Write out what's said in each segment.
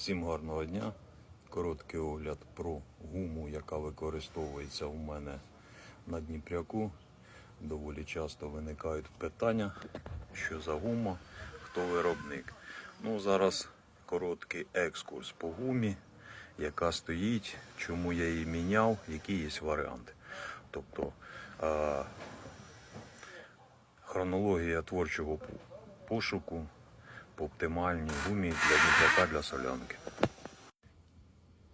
Всім гарного дня. Короткий огляд про гуму, яка використовується у мене на Дніпряку. Доволі часто виникають питання, що за гума, хто виробник. Ну, зараз короткий екскурс по гумі, яка стоїть, чому я її міняв, які є варіанти. Тобто хронологія творчого пошуку по оптимальній гумі для Дніпряка для солянки.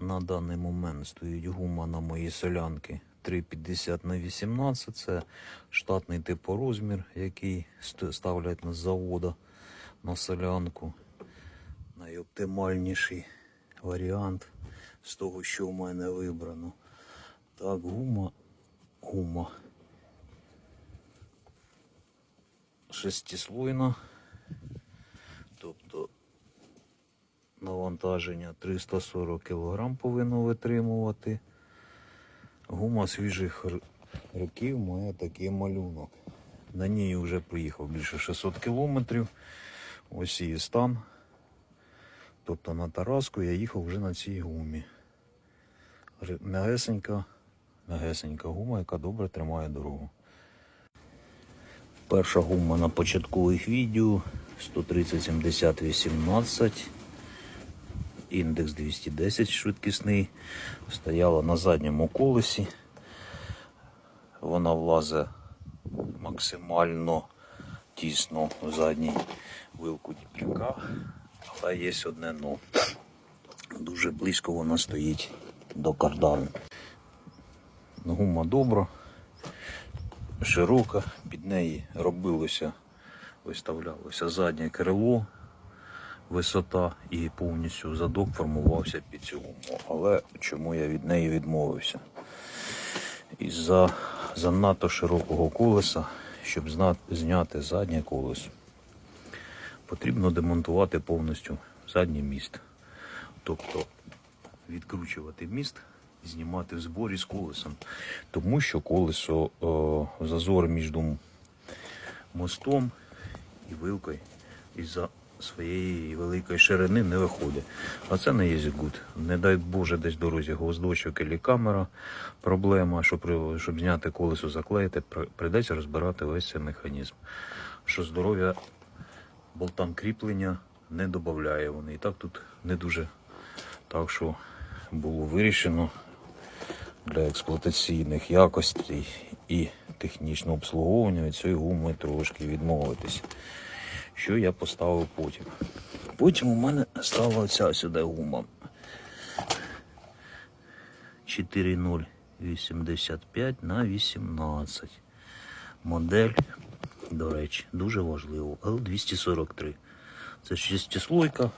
На даний момент стоїть гума на моїй солянки 3,50 на 18. Це штатний типорозмір, який ст- ставлять на завода на солянку. Найоптимальніший варіант з того, що в мене вибрано. Так, гума, гума. Шестислойна. Тобто навантаження 340 кг повинно витримувати. Гума свіжих років має такий малюнок. На ній вже проїхав більше 600 км. Ось її стан. Тобто на Тараску я їхав вже на цій гумі. М'ягесенька, м'ягесенька гума, яка добре тримає дорогу. Перша гума на початкових відео 130 70 18 індекс 210 швидкісний. Стояла на задньому колесі. Вона влазить максимально тісно в задній вилку діпляка. Але є одне но. Дуже близько вона стоїть до кардану. Гума добра широка, під неї робилося, виставлялося заднє крило, висота і повністю задок формувався під цю гуму. Але чому я від неї відмовився? Із-за занадто широкого колеса, щоб зняти заднє колесо, потрібно демонтувати повністю задній міст. Тобто відкручувати міст, і знімати в зборі з колесом. Тому що колесо е, зазор між мостом і вилкою із-за своєї великої ширини не виходить. А це не є гуд. Не дай Боже десь в дорозі гвоздочок або камера. Проблема, щоб, щоб зняти колесо, заклеїти, при- прийдеться розбирати весь цей механізм. Що здоров'я болтам кріплення не додає вони. І так тут не дуже. Так що було вирішено для експлуатаційних якостей і технічного обслуговування від цієї гуми трошки відмовитись. Що я поставив потім. Потім у мене стала оця сюди гума. 4085 на 18. Модель, до речі, дуже важливо. L243. Це шестислойка,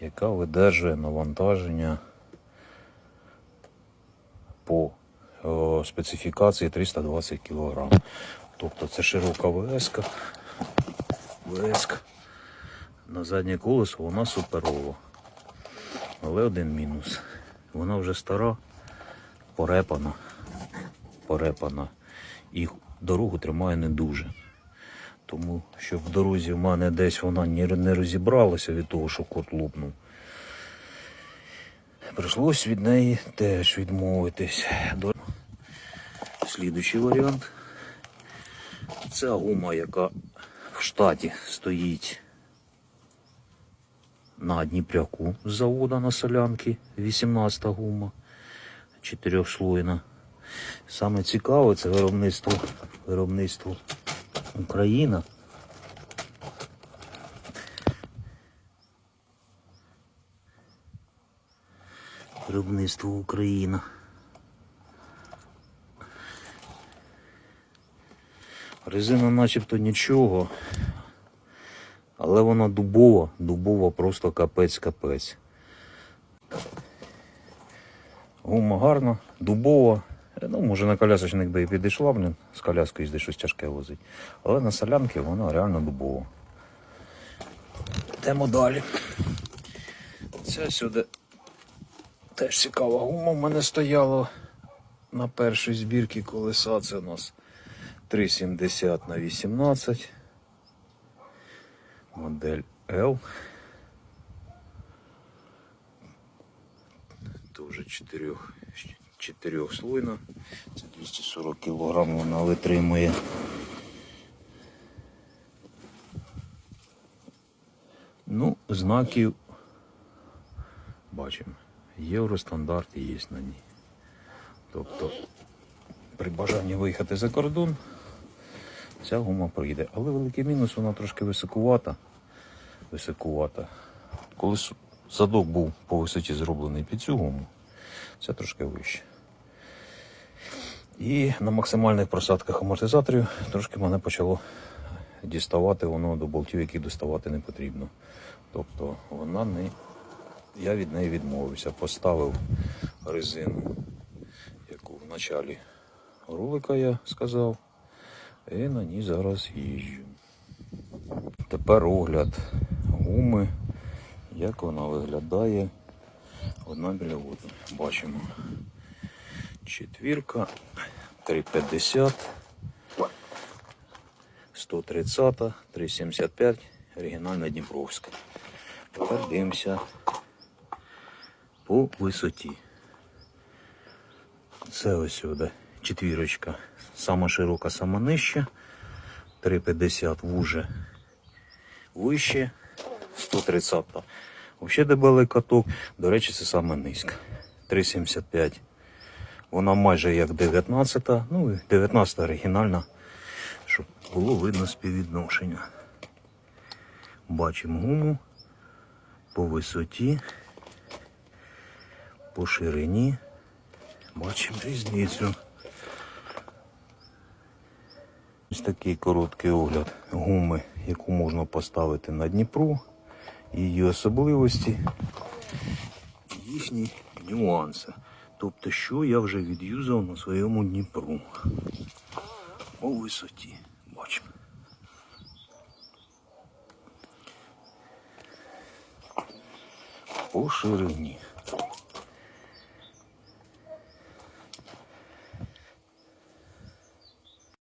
яка видержує навантаження по специфікації 320 кг. Тобто це широка ВС. ВС. На заднє колесо вона суперова. Але один мінус. Вона вже стара, порепана. Порепана. І дорогу тримає не дуже. Тому що в дорозі в мене десь вона не розібралася від того, що кот лопнув. Прийшлось від неї теж відмовитись. Слідуючий варіант. Це гума, яка в штаті стоїть на Дніпряку з завода на солянки, 18 гума, чотирьохслойна. Саме цікаве це виробництво, виробництво Україна. Виробництво Україна. Резина начебто нічого, але вона дубова, дубова просто капець-капець. Гума гарна, дубова. Е, Ну, може на колясочник би і підійшла, блін, з коляскою їздить щось тяжке возить. Але на солянки вона реально дубова. Йдемо далі. Це сюди теж цікава гума в мене стояла на першій збірці колеса. Це у нас 3,70 на 18. Модель L. теж чотирьох, чотирьохслойна. Це 240 кг вона витримує. Ну, знаків бачимо. Євростандарт є на ній. Тобто при бажанні виїхати за кордон ця гума прийде. Але великий мінус, вона трошки високувата. Високувата. Коли с- задок був по висоті зроблений під цю гуму, це трошки вище. І на максимальних просадках амортизаторів трошки мене почало діставати воно до болтів, які доставати не потрібно. Тобто вона не. Я від неї відмовився, поставив резину, яку в началі ролика я сказав, і на ній зараз їжджу. Тепер огляд гуми, як вона виглядає одна біля одної. Бачимо. Четвірка, 350, 130, 375, оригінальна Дніпровська. Тепер дивимося по висоті. Це ось сюди четвірочка. Сама широка, сама нижча. 350 вуже вище. 130. Взагалі дебелий каток. До речі, це саме низька. 375. Вона майже як 19. Ну, і 19 оригінальна, щоб було видно співвідношення. Бачимо гуму по висоті, по ширині. Бачимо різницю. Ось такий короткий огляд гуми, яку можна поставити на Дніпру, її особливості, їхні нюанси. Тобто, що я вже від'юзав на своєму Дніпру. По висоті. Бачимо. По ширині.